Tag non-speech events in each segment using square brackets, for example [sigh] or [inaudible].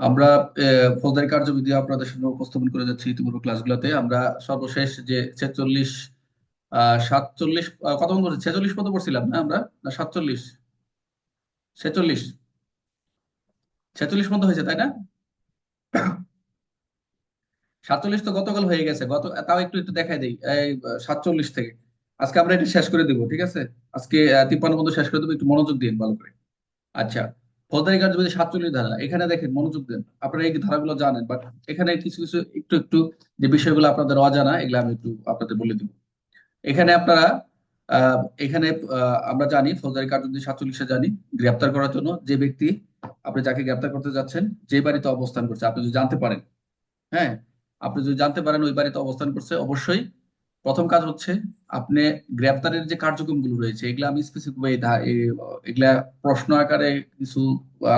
আমরা ফৌজদারি কার্যবিধি আপনাদের সামনে উপস্থাপন করে যাচ্ছি ইতিপূর্বে ক্লাসগুলোতে। আমরা সর্বশেষ যে ছেচল্লিশ সাতচল্লিশ কত বন্ধু ছেচল্লিশ পর্যন্ত পড়ছিলাম না আমরা? না, সাতচল্লিশ? ছেচল্লিশ। ছেচল্লিশ পর্যন্ত হয়েছে, তাই না? সাতচল্লিশ তো গতকাল হয়ে গেছে, গত, তাও একটু একটু দেখাই দিই সাতচল্লিশ থেকে। আজকে আমরা এটা শেষ করে দিব, ঠিক আছে? আজকে তিপ্পান্ন পর্যন্ত শেষ করে দেবো, একটু মনোযোগ দিন ভালো করে। আচ্ছা ফৌজদারি কার্যবিধি সাতচল্লিশ ধারা, এখানে দেখেন, মনোযোগ দেন। আপনারা এই ধারাগুলো জানেন বাট এখানে কিছু কিছু, একটু একটু যে বিষয়গুলো আপনাদের অজানা, এগুলো আমি একটু আপনাদের বলে দিব। এখানে আপনারা এখানে আমরা জানি, ফৌজদারি কার্যবিধি সাতচল্লিশে জানি, গ্রেপ্তার করার জন্য যে ব্যক্তি, আপনি যাকে গ্রেপ্তার করতে যাচ্ছেন, যে বাড়িতে অবস্থান করছে, আপনি যদি জানতে পারেন হ্যাঁ আপনি যদি জানতে পারেন ওই বাড়িতে অবস্থান করছে, অবশ্যই প্রথম কাজ হচ্ছে আপনি গ্রেপ্তারের যে কার্যক্রমগুলো রয়েছে, এগুলা আমি স্পেসিফিক এগুলা প্রশ্ন আকারে কিছু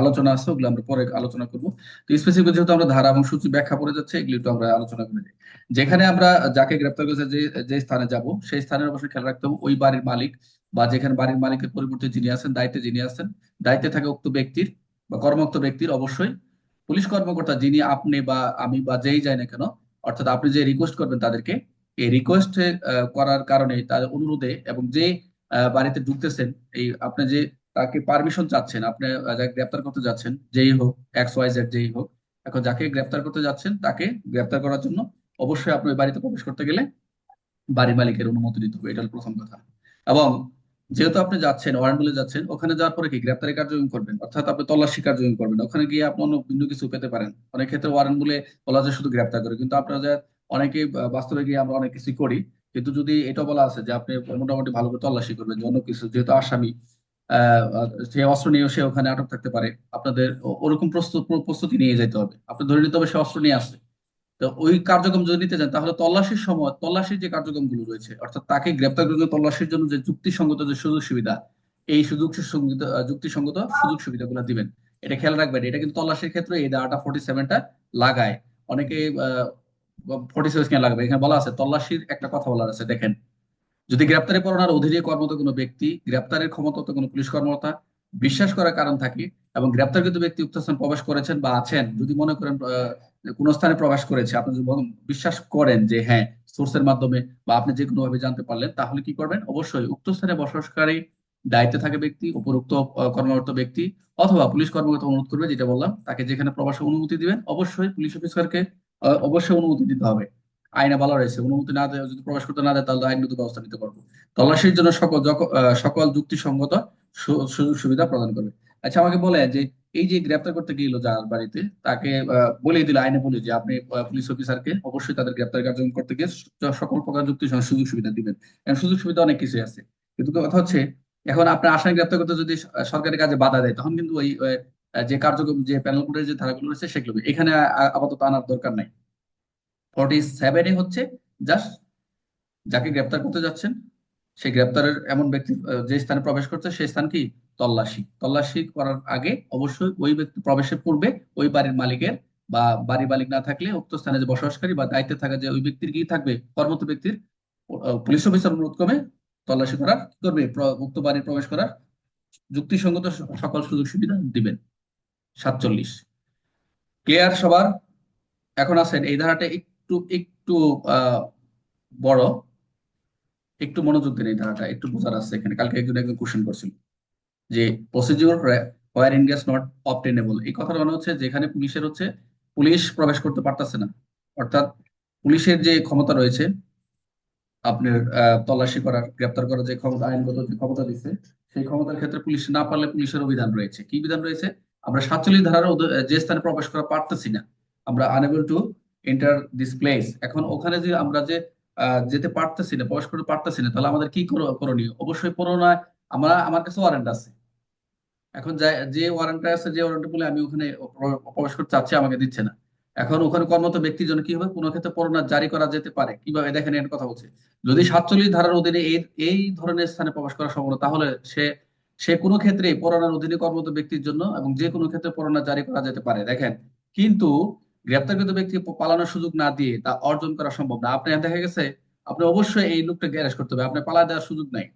আলোচনা আছে, ওগুলো আমরা পরে আলোচনা করব। তো স্পেসিফিক যেহেতু আমরা ধারা এবং সূচি ব্যাখ্যা পড়ে যাচ্ছে, এগুলো একটু আমরা আলোচনা করে যেখানে আমরা যাকে গ্রেপ্তার করেছে যে যে স্থানে যাব, সেই স্থানের অবশ্যই খেয়াল রাখতে হবে, ওই বাড়ির মালিক বা যেখানে বাড়ির মালিকের পরিবর্তে যিনি আছেন, দায়িত্বে যিনি আছেন, দায়িত্বে থাকা উক্ত ব্যক্তির বা কর্মরত ব্যক্তির অবশ্যই পুলিশ কর্মকর্তা যিনি আপনি বা আমি বা যেই যাই না কেন, অর্থাৎ আপনি যে রিকোয়েস্ট করবেন তাদেরকে এই রিকোয়েস্ট করার কারণে তাদের অনুরোধে এবং যে বাড়িতে ঢুকতেছেন, এই আপনি যে তাকে পারমিশন চাচ্ছেন, আপনি যাকে গ্রেপ্তার করতে যাচ্ছেন, যেই হোক এক্স ওয়াই জেড যেই হোক, এখন যাকে গ্রেপ্তার করতে যাচ্ছেন, তাকে গ্রেপ্তার করার জন্য অবশ্যই আপনি ওই বাড়িতে প্রবেশ করতে গেলে বাড়ি মালিকের অনুমতি নিতে হবে এটা প্রথম কথা। এবং যেহেতু আপনি যাচ্ছেন ওয়ারেন্ট বলে যাচ্ছেন, ওখানে যাওয়ার পরে কি গ্রেপ্তারি কার্যক্রম করবেন? অর্থাৎ আপনি তল্লাশি কার্যক্রম করবেন। ওখানে গিয়ে আপনি অন্য ভিন্ন কিছু পেতে পারেন। অনেক ক্ষেত্রে ওয়ারেন্ট বলে বলা যায় শুধু গ্রেপ্তার করে, কিন্তু আপনারা অনেকে বাস্তবে গিয়ে আমরা অনেক কিছু করি। কিন্তু যদি এটা বলা আছে যে আপনি মোটামুটি ভালো করে তল্লাশি করবেন অন্য কিছু, যেহেতু আসামি সে অস্ত্র নিয়েও সে ওখানে আটক থাকতে পারে, আপনাদের ওরকম প্রস্তুত নিয়ে যেতে হবে। আপনি ধরে নিতে হবে সে অস্ত্র নিয়ে আসছে। তো ওই কার্যক্রম যদি নিতে চান, তাহলে তল্লাশির সময় তল্লাশির যে কার্যক্রমগুলো রয়েছে, অর্থাৎ তাকে গ্রেপ্তার করে তল্লাশির জন্য যে যুক্তিসঙ্গত যে সুযোগ সুবিধা, এই সুযোগ যুক্তিসঙ্গত সুযোগ সুবিধা সুবিধাগুলো দিবেন। এটা খেয়াল রাখবেন, এটা কিন্তু তল্লাশির ক্ষেত্রে এই ধারাটা ফোর্টি সেভেনটা লাগায়। অনেকে ফোর্টি সেভেন কেন লাগবে? এখানে বলা আছে, তল্লাশির একটা কথা বলা আছে, দেখেন। যদি গ্রেপ্তারি পরোয়ানার অধীনে কর্মরত কোনো ব্যক্তি, গ্রেপ্তারের ক্ষমতাত কোনো পুলিশ কর্মকর্তা, বিশ্বাস করার কারণ থাকে, এবং গ্রেপ্তারকৃত ব্যক্তি উক্ত স্থানে প্রবেশ করেছেন বা আছেন, যদি মনে করেন কোন স্থানে প্রবেশ করেছে, আপনি যদি বিশ্বাস করেন যে হ্যাঁ সোর্সের মাধ্যমে বা আপনি যে কোনো ভাবে জানতে পারলেন, তাহলে কি করবেন? অবশ্যই উক্ত স্থানে বসবাসকারী দায়িত্বে থাকে ব্যক্তি, উপরোক্ত কর্মরত ব্যক্তি, অথবা পুলিশ কর্মকর্তা অনুরোধ করবে, যেটা বললাম, তাকে যেখানে প্রবেশের অনুমতি দিবেন, অবশ্যই পুলিশ অফিসারকে অবশ্যই অনুমতি দিতে হবে। আইনে বলা রয়েছে। অনুমতি না দেয় যদি প্রবেশ করতে না দেয়, তাহলে আইনগত ব্যবস্থা নিতে পারব। তল্লাশির জন্য সকল সকল যুক্তিসঙ্গত সুযোগ সুবিধা প্রদান করবে। আচ্ছা আমাকে বলে যে, এই যে গ্রেপ্তার করতে গেল যার বাড়িতে, তাকে বলে দিল আইনে বলে যে, আপনি পুলিশ অফিসারকে অবশ্যই তাদের গ্রেপ্তার কার্যক্রম করতে গিয়ে সকল প্রকার যুক্তি সুযোগ সুবিধা দিবেন। সুযোগ সুবিধা অনেক কিছু আছে। কিন্তু কথা হচ্ছে, এখন আপনার আসামি গ্রেপ্তার করতে যদি সরকারের কাজে বাধা দেয়, তখন কিন্তু ওই যে কার্যক্রম, যে প্যানেল কোডের যে ধারাগুলো রয়েছে, সেগুলো এখানে আপাতত আনার দরকার নাই। ফর্টি সেভেনে হচ্ছে জাস্ট যাকে গ্রেপ্তার করতে যাচ্ছেন, সেই গ্রেপ্তারের এমন ব্যক্তি যে স্থানে প্রবেশ করছে, সেই স্থান কি? তল্লাশি। তল্লাশি করার আগে অবশ্যই ওই ব্যক্তি প্রবেশের পূর্বে ওই বাড়ির মালিকের বা বাড়ি মালিক না থাকলে উক্ত স্থানে যে বসবাসকারী বা দায়িত্বে থাকা যে ওই ব্যক্তির কি থাকবে, কর্মরত ব্যক্তির পুলিশ অফিসার অনুরোধ ক্রমে তল্লাশি করার কি করবে? উক্ত বাড়ির প্রবেশ করার যুক্তিসঙ্গত সকল সুযোগ সুবিধা দিবেন। সাতচল্লিশ। ক্লিয়ার সবার? এখন আছেন, এই ধারাটা একটু একটু বড়। একটু মনোযোগ দিন এই ধারাটা, একটু বোঝার আছে এখানে। কালকে একজন একজন কোশ্চেন করছিল যে procedure where India's not obtainable এই কথাটা মানে হচ্ছে যেখানে পুলিশের হচ্ছে, পুলিশ প্রবেশ করতে পারতেছে না। অর্থাৎ পুলিশের যে ক্ষমতা রয়েছে, আপনার তল্লাশি করার, গ্রেপ্তার করার যে ক্ষমতা, আইনগত যে ক্ষমতা দিচ্ছে, সেই ক্ষমতার ক্ষেত্রে পুলিশ না পারলে পুলিশের অভিধান রয়েছে। কি বিধান রয়েছে? আমরা সাতচল্লিশ ধারার যে স্থানে প্রবেশ করা পারতেছি না, আমরা unable to enter this place এখন ওখানে যে আমরা যে যেতে পারতেছি না, প্রবেশ করতে পারতেছি না, তাহলে আমাদের কি করণীয়? অবশ্যই করোনা আমরা, আমার কাছে ওয়ারেন্ট আছে। এখন যা- ওয়ারেন্টটা আছে, যে ওয়ারেন্ট বলে আমি ওখানে প্রবেশ করতে চাচ্ছি, আমাকে দিচ্ছে না। এখন ওখানে কর্মরত ব্যক্তির জন্য কি হবে? কোনো ক্ষেত্রে পরোয়ানা জারি করা যেতে পারে। কীভাবে? দেখেন এর কথা বলছে। যদি সাতচল্লিশ ধারার অধীনে এই এই ধরনের স্থানে প্রবেশ করা সম্ভব তাহলে সে সে কোনো ক্ষেত্রে পরোয়ানার অধীনে কর্মরত ব্যক্তির জন্য এবং যে কোনো ক্ষেত্রে পরোয়ানা জারি করা যেতে পারে। দেখেন, কিন্তু গ্রেপ্তারকৃত ব্যক্তি পালানোর সুযোগ না দিয়ে তা অর্জন করা সম্ভব না। আপনি দেখা গেছে, আপনি অবশ্যই এই লোকটা গ্যারেজ করতে হবে। আপনি পালা দেওয়ার সুযোগ নাই।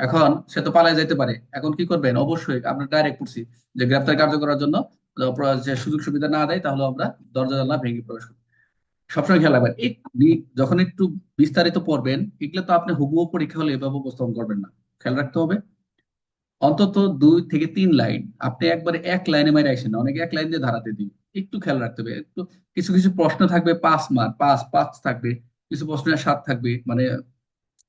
এখন সে তো পালায় যেতে পারে। এখন কি করবেন? অবশ্যই আমরা ডাইরেক্ট করছি যে গ্রেপ্তার কার্য করার জন্য যে সুযোগ সুবিধা না দেয়, তাহলে আমরা দরজা জানলা ভেঙে প্রবেশ করি। সবসময় খেয়াল রাখবেন যখন একটু বিস্তারিত পড়বেন, এগুলো তো আপনি হুবহু পরীক্ষা হলে এভাবে উপস্থাপন করবেন না। খেয়াল রাখতে হবে। অন্তত দুই থেকে তিন লাইন। আপনি একবারে এক লাইনে মাইরে আসেন অনেকে এক লাইন দিয়ে ধারাতে দিন। একটু খেয়াল রাখতে হবে, একটু কিছু কিছু প্রশ্ন থাকবে পাঁচ মার্ক, পাঁচ পাঁচ থাকবে, কিছু প্রশ্নের সাত থাকবে মানে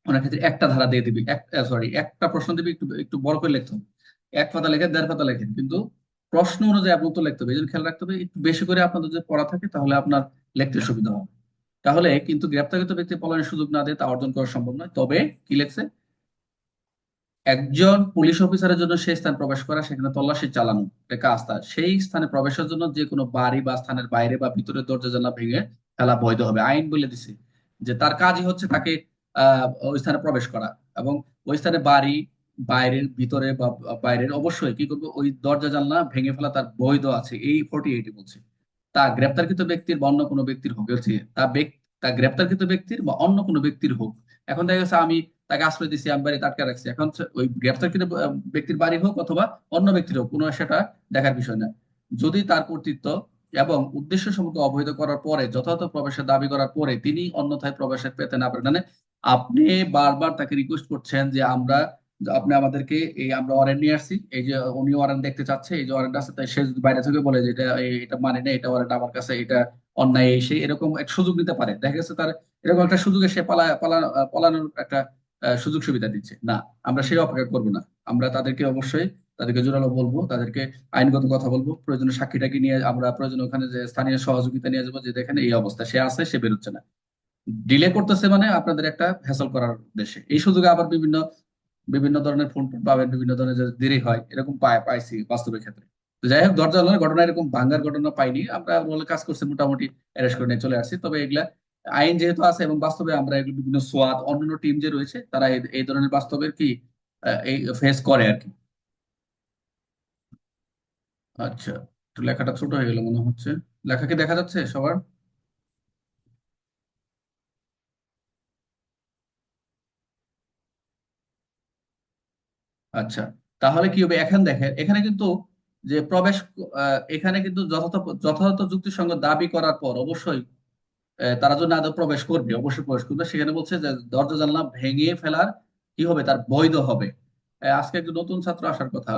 অনেক ক্ষেত্রে একটা ধারা দিয়ে দিবি, এক সরি একটা প্রশ্ন দিবি, একটু একটু বড় করে লিখতে হবে। এক পাতা লেখেন, দেড় পাতা লেখেন, কিন্তু প্রশ্ন অনুযায়ী আপনার উত্তর লিখতে হবে। এই জন্য খেয়াল রাখতে হবে, একটু বেশি করে আপনাদের যদি পড়া থাকে, তাহলে আপনার লিখতে সুবিধা হবে। তাহলে কিন্তু গ্রেপ্তারকৃত ব্যক্তি পলায়নের সুযোগ না দিয়ে, তা অর্জন করা সম্ভব নয়। তবে কি লেখছে? একজন পুলিশ অফিসারের জন্য সেই স্থান প্রবেশ করা, সেখানে তল্লাশি চালানো এটা কাজ তার। সেই স্থানে প্রবেশের জন্য যে কোনো বাড়ি বা স্থানের বাইরে বা ভিতরে দরজা জানলা ভেঙে ফেলা বৈধ হবে। আইন বলে দিছে যে তার কাজই হচ্ছে তাকে ওই স্থানে প্রবেশ করা এবং ওই স্থানে বাড়ি, বাইরের ভিতরে বা বাইরের অবশ্যই কি করবে? ওই দরজা জানলা ভেঙে ফেলা তার বৈধ আছে। এই ফোর্টি এইটি বলছে। তা গ্রেপ্তারকৃত ব্যক্তির বা অন্য কোনো ব্যক্তির হোক তা তা গ্রেপ্তারকৃত ব্যক্তির বা অন্য কোনো ব্যক্তির হোক। এখন দেখা গেছে আমি তাকে আশ্রয় দিচ্ছি আমি বাড়ি আটকে রাখছি। এখন ওই গ্রেপ্তারকৃত ব্যক্তির বাড়ি হোক অথবা অন্য ব্যক্তির হোক, কোনো সেটা দেখার বিষয় না। যদি তার কর্তৃত্ব এবং উদ্দেশ্য সম্পর্কে অবহিত করার পরে, যথাযথ প্রবেশের দাবি করার পরে তিনি অন্যথায় প্রবেশের পেতে না পারেন মানে আপনি বারবার তাকে রিকোয়েস্ট করছেন যে আমরা, আপনি আমাদেরকে এই আমরা ওয়ারেন্ট নিয়ে আসছি, এই যে উনি ওয়ারেন্ট দেখতে চাচ্ছে, এই যে ওয়ারেন্ট আছে, তাই সে যদি বাইরে থেকে বলে যে এটা এটা মানে না এটা ওয়ারেন্ট আমার কাছে, এটা অন্যায় এসে এরকম এক সুযোগ নিতে পারে। দেখা গেছে তার এরকম একটা সুযোগে সে পালা পালা, পালানোর একটা সুযোগ সুবিধা দিচ্ছে। না, আমরা সেই অপেক্ষা করব না। আমরা তাদেরকে অবশ্যই, তাদেরকে জোরালো বলব, তাদেরকে আইনগত কথা বলব। প্রয়োজনে সাক্ষীটাকে নিয়ে, আমরা প্রয়োজন ওখানে যে স্থানীয় সহযোগিতা নিয়ে যাব, যে দেখেন এই অবস্থা, সে আছে, সে বেরোচ্ছে না। ডিলে করতেছে মানে আপনাদের একটা হ্যাসল করার উদ্দেশ্যে। এই সুযোগে আবার বিভিন্ন বিভিন্ন ধরনের ফোন পাবেন, বিভিন্ন ধরনের যে দেরি হয়, এরকম পায় পাইছি বাস্তবের ক্ষেত্রে। তো যাই হোক, দরজা ঘটনা এরকম ভাঙ্গার ঘটনা পাইনি। আমরা কাজ করছি, মোটামুটি অ্যারেস্ট করে নিয়ে চলে আসছি। তবে এগুলা আইন যেহেতু আছে এবং বাস্তবে আমরা এগুলো বিভিন্ন সোয়াদ, অন্যান্য টিম যে রয়েছে, তারা এই ধরনের বাস্তবের কি ফেস করে আর কি। আচ্ছা একটু লেখাটা ছোট হয়ে গেল মনে হচ্ছে। লেখা কি দেখা যাচ্ছে সবার? আচ্ছা তাহলে কি হবে? এখানে দেখেন, এখানে কিন্তু যে প্রবেশ এখানে কিন্তু যথাযথ যথাযথ যুক্তিসঙ্গত দাবি করার পর অবশ্যই তারা যদি আদৌ প্রবেশ করবে, অবশ্যই প্রবেশ করবে। সেখানে বলছে যে দরজা জানলা ভেঙে ফেলার কি হবে? তার বৈধ হবে। আজকে একটু নতুন ছাত্র আসার কথা।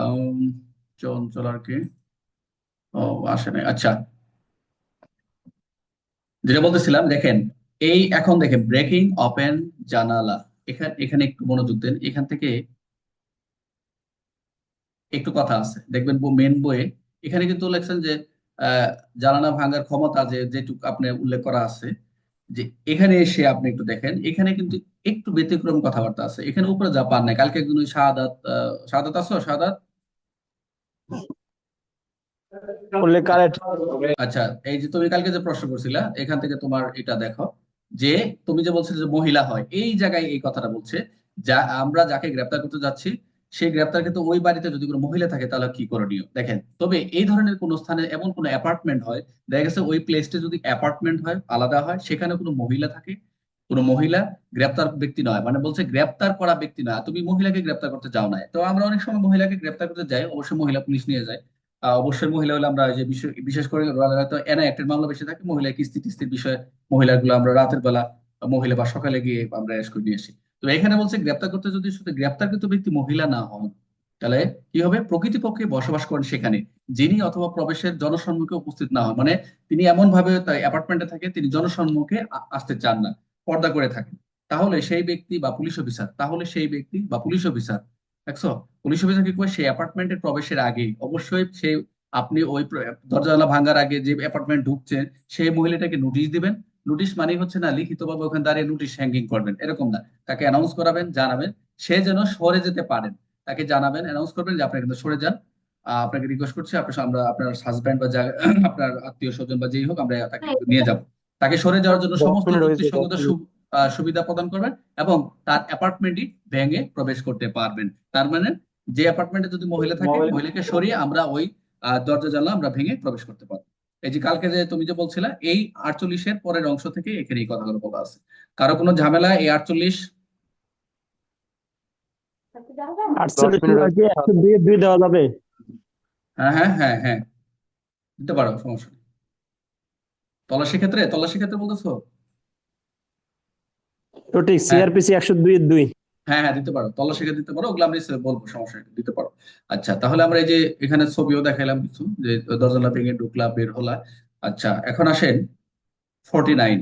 চঞ্চল আর কি? ও, আসে নাই। আচ্ছা। যেটা বলতেছিলাম, দেখেন, এই এখন দেখেন ব্রেকিং ওপেন জানালা। এখানে এখানে একটু মনোযোগ দেন। এখান থেকে একটু কথা আছে। দেখবেন মেন বইয়ে এখানে কিন্তু লেখছেন যে জানালা ভাঙার ক্ষমতা যে যেটুকু আপনি উল্লেখ করা আছে যে এখানে এসে আপনি একটু দেখেন এখানে কিন্তু একটু ব্যতিক্রম কথাবার্তা আছে। এখানে উপরে যা পান নাই কালকে একজন শাহাদাত শাহাদাত আছো শাহাদাত? আচ্ছা এই যে তুমি কালকে যে প্রশ্ন করছিলা এখান থেকে তোমার এটা দেখো যে তুমি যে বলছিলে যে মহিলা হয় এই জায়গায় এই কথাটা বলছে যা আমরা যাকে গ্রেপ্তার করতে যাচ্ছি সেই গ্রেপ্তার কিন্তু ওই বাড়িতে যদি কোনো মহিলা থাকে, তাহলে কি করণীয়? দেখেন, তবে এই ধরনের কোন স্থানে এমন কোনো অ্যাপার্টমেন্ট হয়, দেখা গেছে ওই প্লেসটা যদি অ্যাপার্টমেন্ট হয়, আলাদা হয়, সেখানে কোনো মহিলা থাকে, কোনো মহিলা গ্রেপ্তার ব্যক্তি নয়। মানে বলছে গ্রেপ্তার করা ব্যক্তি নয় তুমি মহিলাকে গ্রেপ্তার করতে যাও না তো আমরা অনেক সময় মহিলাকে গ্রেপ্তার করতে যাই, অবশ্যই মহিলা পুলিশ নিয়ে যায়। অবশ্যই মহিলা হলে আমরা যে বিশেষ করে এনা একটা মামলা বেশি থাকে মহিলা কিস্তি টিস্তির বিষয়ে মহিলাগুলো আমরা রাতের বেলা মহিলা বা সকালে গিয়ে আমরা অ্যারেস্ট করে নিয়ে আসি। তো এখানে বলছে গ্রেপ্তার করতে যদি শুধু গ্রেপ্তারকৃত ব্যক্তি মহিলা না হন, তাহলে কি হবে? প্রকৃতিপক্ষে বসবাস করেন সেখানে। যিনি অথবা প্রবেশের জনসম্মুখে উপস্থিত না হন। মানে তিনি এমন ভাবে অ্যাপার্টমেন্টে থাকে, তিনি জনসম্মুখে আসতে চান না, পর্দা করে থাকেন। তাহলে সেই ব্যক্তি বা পুলিশ অফিসার, তাহলে সেই ব্যক্তি বা পুলিশ অফিসার, দেখছ? পুলিশ অফিসার কি করে সেই অ্যাপার্টমেন্টের প্রবেশের আগে। অবশ্যই সে, আপনি ওই দরজা ভাঙার আগে যে অ্যাপার্টমেন্ট ঢুকছেন সেই মহিলাটাকে নোটিশ দিবেন। নোটিশ মানে হচ্ছে না লিখিত ভাবে ওখানে দাঁড়িয়ে নোটিশ হ্যাঙ্গিং করবেন। এরকম না। তাকে অ্যানাউন্স করাবেন জানাবেন। সে যেন সরে যেতে পারেন। তাকে জানাবেন অ্যানাউন্স করবেন যে আপনি কিন্তু সরে যান। আপনাকে রিকোয়েস্ট করছি আপনার আমরা আপনার হাজব্যান্ড বা [clears throat] আপনার আত্মীয় স্বজন বা যেই হোক আমরা তাকে নিয়ে যাব। তাকে সরে যাওয়ার জন্য সমস্ত যুক্তিসঙ্গত সুবিধা প্রদান করবেন এবং তার অ্যাপার্টমেন্টই ভেঙে প্রবেশ করতে পারবেন। তার মানে যে অ্যাপার্টমেন্টে যদি মহিলা থাকে মহিলাকে সরিয়ে আমরা ওই দরজা জানলা আমরা ভেঙে প্রবেশ করতে পারব। এই যে কালকে যে তুমি যে বলছিলে এই আটচল্লিশের পরের অংশ থেকে এখানে এই কথাগুলো বলা আছে। কারও কোনো ঝামেলা এই আটচল্লিশ? হ্যাঁ হ্যাঁ হ্যাঁ হ্যাঁ। দিতে পারো সমস্যা নেই। তল্লাশি ক্ষেত্রে তল্লাশি ক্ষেত্রে বলতেছো? সঠিক হ্যাঁ। সিআরপিসি একশো দুই দুই। হ্যাঁ হ্যাঁ দিতে পারো। তল্লাশিকে দিতে পারো, ওগুলো আমি বলব, সমস্যা দিতে পারো। আচ্ছা তাহলে আমরা এই যে এখানে ছবিও দেখাইলাম কিছু, যে দরজা ভেঙে ঢুকলা, বের হলা। আচ্ছা এখন আসেন ফর্টি নাইন